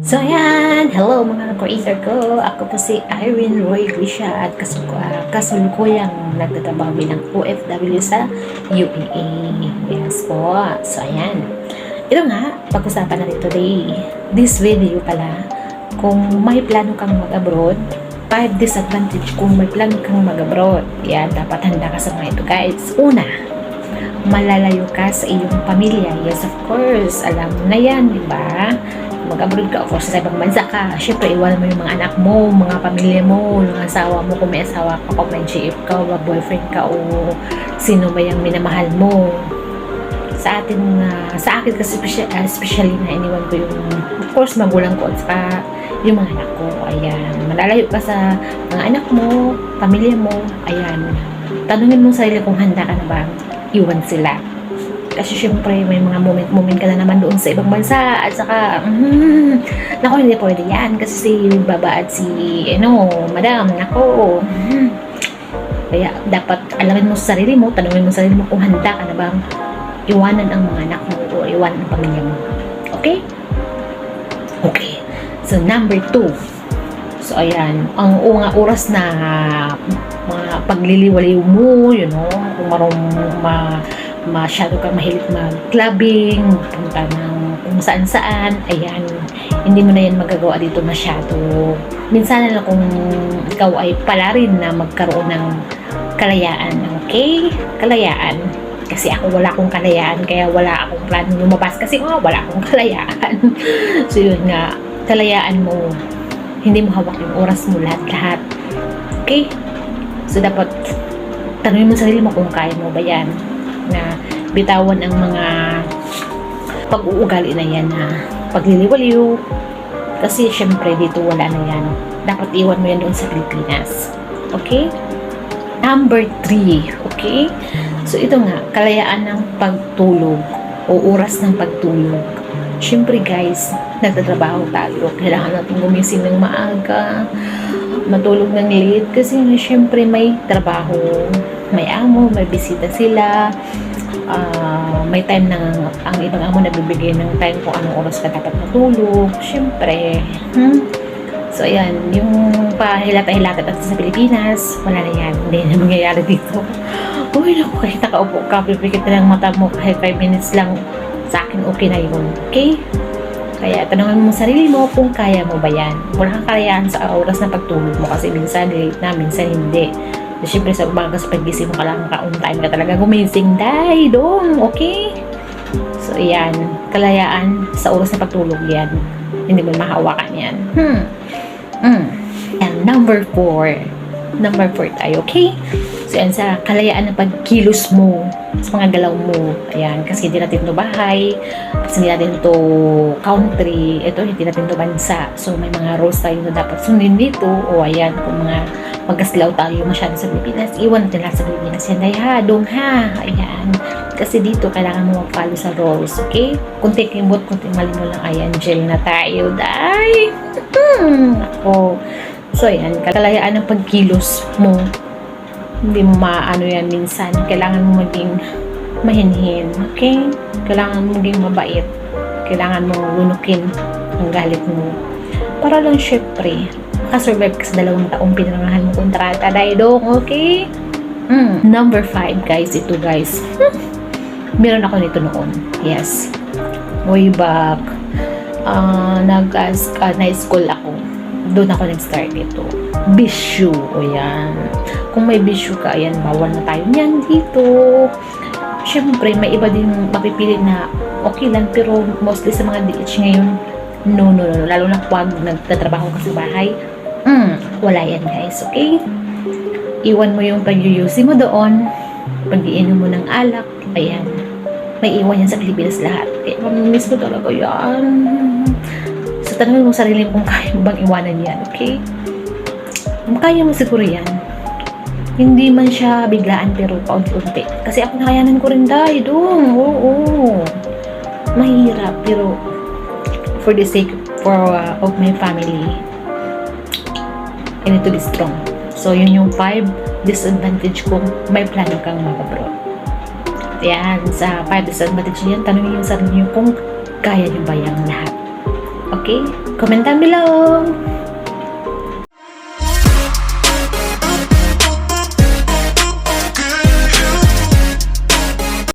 So ayan, hello mga creator ko. Ako po si Irene Roy Grisha at kasu uh, kasulukuyang nagtatrabaho bilang OFW sa UAE. Yes po. So ayan. Ito nga, pag-usapan natin today. This video pala, kung may plano kang mag-abroad, 5 disadvantage kung may plano kang mag-abroad. Yan, dapat handa ka sa mga ito guys. Una, malalayo ka sa iyong pamilya. Yes, of course. Alam mo na yan, di ba? Mag-abroad ka, of course, sa ibang bansa ka. Siyempre, iwanan mo yung mga anak mo, mga pamilya mo, yung asawa mo, kung may asawa ka, kung may GF ka, o boyfriend ka, o sino ba yung minamahal mo. Sa atin, ah, sa akin kasi ah, especially na iniwan ko yung, of course, magulang ko at saka yung mga anak ko. Ayan, malalayo ka sa mga anak mo, pamilya mo, ayan. Tanungin mo sa sarili kung handa ka na ba iwan sila. Kasi syempre, may mga moment-moment ka na naman doon sa ibang bansa. At saka, mm, naku, hindi pwede yan. Kasi si Baba at si, ano, Madam, naku. mm. Kaya, dapat alamin mo sa sarili mo, tanungin mo sa sarili mo kung handa ka na bang iwanan ang mga anak mo o iwanan ang pamilya mo. Okay? Okay. So, number two. So, ayan. Ang unga oras na mga pagliliwaliw mo, you know, kung marong ma, masyado kang mahilig mag-clubbing, punta ng kung saan-saan, ayan, hindi mo na yan magagawa dito masyado. Minsan na lang kung ikaw ay pala rin na magkaroon ng kalayaan, okay? Kalayaan. Kasi ako wala akong kalayaan, kaya wala akong plano lumabas kasi oh, wala akong kalayaan. so yun nga, kalayaan mo, hindi mo hawak yung oras mo lahat-lahat. Okay? So, dapat tanungin mo sa sarili mo kung kaya mo ba yan na bitawan ang mga pag-uugali na yan na pagliliwaliw. Kasi, syempre, dito wala na yan. Dapat iwan mo yan doon sa Pilipinas. Okay? Number three. Okay? So, ito nga, kalayaan ng pagtulog o oras ng pagtulog. Syempre guys, nagtatrabaho tayo. Kailangan natin gumising ng maaga, matulog ng late kasi syempre may trabaho, may amo, may bisita sila, ah, may time na ang ibang amo nagbibigay ng time kung anong oras ka dapat matulog. Syempre, hmm? So, ayan, yung pahilata-hilata natin sa Pilipinas, wala na yan. Hindi na mangyayari dito. Uy, naku, kahit nakaupo ka, pipikit na lang mata mo kahit 5 minutes lang, sa akin okay na yun. Okay? Kaya tanongin mo sa sarili mo kung kaya mo ba yan. Wala kang kayaan sa oras na pagtulog mo kasi minsan late na, minsan hindi. So, syempre sa umaga sa pagising mo ka lang ka on time ka talaga gumising. Dai, dong, okay? So, yan. Kalayaan sa oras na pagtulog yan. Hindi mo mahawakan yan. Hmm. Hmm. And number four. Number four tayo, okay? So, yan sa kalayaan ng pagkilos mo sa mga galaw mo. Ayan, kasi hindi natin to bahay, kasi hindi natin to country, ito hindi natin to bansa. So, may mga rules tayo na dapat sundin dito. O ayan, kung mga magkaslaw tayo masyado sa Pilipinas, iwan natin lahat sa Pilipinas. Yan, ay ha, dong ha. Ayan. Kasi dito, kailangan mo mag-follow sa rules, okay? Kunti kimbot, kunti mali mo lang. Ayan, gel na tayo, day. Hmm, ako. So, ayan, kalayaan ng pagkilos mo hindi mo maano yan minsan. Kailangan mo maging mahinhin. Okay? Kailangan mo maging mabait. Kailangan mo lunukin ang galit mo. Para lang syempre, makasurvive ka sa dalawang taong pinangahan mo kontrata. Dahil dong, okay? Mm. Number five, guys. Ito, guys. Hmm. Meron ako nito noon. Yes. Way back. Uh, nag-ask, uh, na-school ako. Doon ako nag-start ito. Bishu. O yan kung may bisyo ka, ayan, bawal na tayo niyan dito. Siyempre, may iba din mapipili na okay lang, pero mostly sa mga DH ngayon, no, no, no, lalo na pag nagtatrabaho ka sa bahay, mm, wala yan guys, okay? Iwan mo yung pag-UC mo doon, pag-iinom mo ng alak, ayan, may iwan yan sa Pilipinas lahat. Kaya mamimiss ko talaga yan. Tanongin mo sarili kung kaya mo bang iwanan yan, okay? Kaya mo siguro yan, hindi man siya biglaan pero paunti-unti. Kasi ako nakayanan ko rin dahil doon. Oo, oo. Mahirap pero for the sake for uh, of my family I need to be strong. So, yun yung five disadvantage kung may plano kang mag-abroad. Yan, sa five disadvantage yan, tanongin yung sarili nyo kung kaya nyo ba yung lahat. Ok, comentan below.